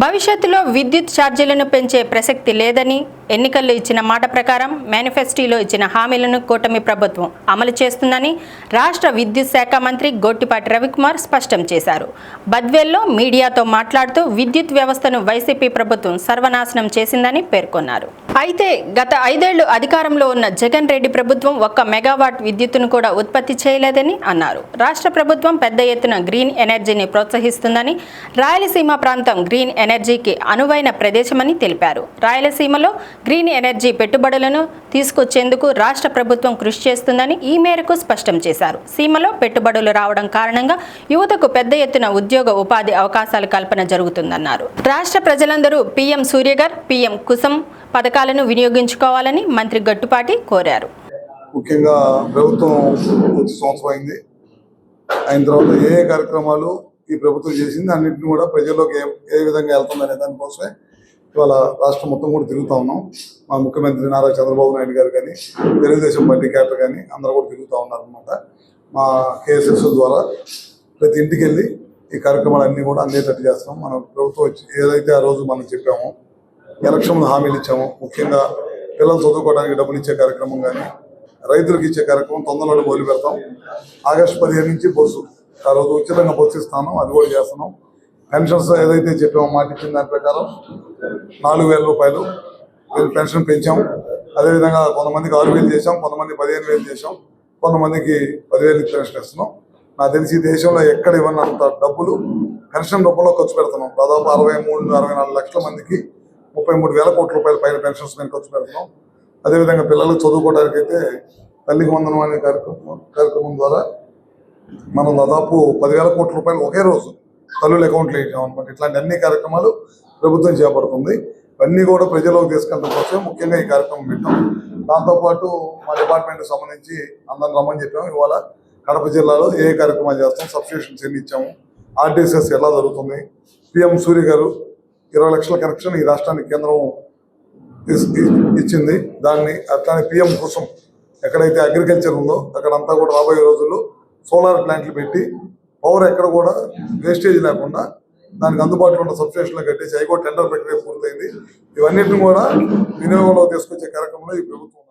భవిష్యత్తులో విద్యుత్ ఛార్జీలను పెంచే ప్రసక్తి లేదని ఎన్నికల్లో ఇచ్చిన మాట ప్రకారం మేనిఫెస్టోలో ఇచ్చిన హామీలను కూటమి ప్రభుత్వం అమలు చేస్తుందని రాష్ట్ర విద్యుత్ శాఖ మంత్రి గోట్టిపాటి రవికుమార్ స్పష్టం చేశారు. బద్వేల్లో మీడియాతో మాట్లాడుతూ విద్యుత్ వ్యవస్థను వైసీపీ ప్రభుత్వం సర్వనాశనం చేసిందని పేర్కొన్నారు. అయితే గత ఐదేళ్ళు అధికారంలో ఉన్న జగన్ రెడ్డి ప్రభుత్వం ఒక్క మెగావాట్ విద్యుత్తును కూడా ఉత్పత్తి చేయలేదని అన్నారు. రాష్ట్ర ప్రభుత్వం పెద్ద ఎత్తున గ్రీన్ ఎనర్జీని ప్రోత్సహిస్తుందని రాయలసీమ ప్రాంతం గ్రీన్ ఎనర్జీకి అనువైన ప్రదేశమని తెలిపారు. రాయలసీమలో గ్రీన్ ఎనర్జీ పెట్టుబడులను తీసుకొచ్చేందుకు రాష్ట్ర ప్రభుత్వం కృషి చేస్తుందని ఈ మేరకు స్పష్టం చేశారు. సీమలో పెట్టుబడులు రావడం కారణంగా యువతకు పెద్ద ఎత్తున ఉద్యోగ ఉపాధి అవకాశాల కల్పన జరుగుతుందన్నారు. రాష్ట్ర ప్రజలందరూ పీఎం సూర్యగర్ పీఎం కుసం పథకాలను వినియోగించుకోవాలని మంత్రి గట్టుపాటి కోరారు. ముఖ్యంగా ప్రభుత్వం వచ్చి సంవత్సరం అయింది. అయిన తర్వాత ఏ కార్యక్రమాలు ఈ ప్రభుత్వం చేసింది అన్నింటిని కూడా ప్రజల్లోకి ఏ విధంగా వెళ్తుందనే దానికోసమే ఇవాళ రాష్ట్రం మొత్తం కూడా తిరుగుతూ ఉన్నాం. మా ముఖ్యమంత్రి నారా చంద్రబాబు నాయుడు గారు కానీ తెలుగుదేశం పార్టీ క్యాడర్ కానీ అందరూ కూడా తిరుగుతూ ఉన్నారు అనమాట మా కేఎస్ఎస్ ద్వారా ప్రతి ఇంటికి వెళ్ళి ఈ కార్యక్రమాలన్నీ కూడా అందేటట్టు చేస్తాం మన ప్రభుత్వం వచ్చి ఏదైతే ఆ రోజు మనం చెప్పామో ఎలక్షన్ హామీలు ఇచ్చాము ముఖ్యంగా పిల్లలు చదువుకోవడానికి డబ్బులు ఇచ్చే కార్యక్రమం కానీ రైతులకు ఇచ్చే కార్యక్రమం తొందరలో మొదలు పెడతాం ఆగస్టు పదిహేను నుంచి బస్సు ఆ రోజు ఉచితంగా బస్సు ఇస్తాను అది కూడా చేస్తున్నాం. పెన్షన్స్ ఏదైతే చెప్పామో మాట ఇచ్చిన దాని ప్రకారం నాలుగు వేల రూపాయలు పెన్షన్ పెంచాం. అదేవిధంగా కొంతమందికి ఆరు వేలు చేసాం కొంతమంది పదిహేను వేలు చేసాం కొంతమందికి పదివేలు పెన్షన్ ఇస్తున్నాం నాకు తెలిసి దేశంలో ఎక్కడ ఇవ్వనంత డబ్బులు పెన్షన్ రూపంలో ఖర్చు పెడుతున్నాం. దాదాపు అరవై మూడు అరవై నాలుగు లక్షల మందికి ముప్పై మూడు వేల కోట్ల రూపాయల పైన పెన్షన్స్ మేము ఖర్చు పెడుతున్నాం. అదేవిధంగా పిల్లలు చదువుకోవడానికి అయితే తల్లికి వందనం అనే కార్యక్రమం కార్యక్రమం ద్వారా మనం దాదాపు పదివేల కోట్ల రూపాయలు ఒకే రోజు తల్లుల అకౌంట్లు వేయటం అనమాట ఇట్లాంటి అన్ని కార్యక్రమాలు ప్రభుత్వం చేపడుతుంది. ఇవన్నీ కూడా ప్రజలకు తీసుకెళ్ళడం కోసం ముఖ్యంగా ఈ కార్యక్రమం పెట్టాం. దాంతోపాటు మా డిపార్ట్మెంట్కి సంబంధించి అందరం రమ్మని చెప్పాము. ఇవాళ కడప జిల్లాలో ఏ కార్యక్రమాలు చేస్తాం సబ్స్టేషన్స్ ఎన్ని ఇచ్చాము ఆర్టీసీఎస్ ఎలా జరుగుతుంది పిఎం సూర్య గారు ఇరవై లక్షల కనెక్షన్ ఈ రాష్ట్రానికి కేంద్రం ఇచ్చింది. దాన్ని అట్లానే పిఎం కోసం ఎక్కడైతే అగ్రికల్చర్ ఉందో అక్కడంతా కూడా రాబోయే రోజుల్లో సోలార్ ప్లాంట్లు పెట్టి పవర్ ఎక్కడ కూడా వేస్టేజ్ లేకుండా దానికి అందుబాటులో ఉన్న సబ్స్టేషన్లో కట్టేసి అవి కూడా టెండర్ ప్రక్రియ పూర్తయింది. ఇవన్నిటిని కూడా వినియోగంలో తీసుకొచ్చే కార్యక్రమంలో ఈ ప్రభుత్వం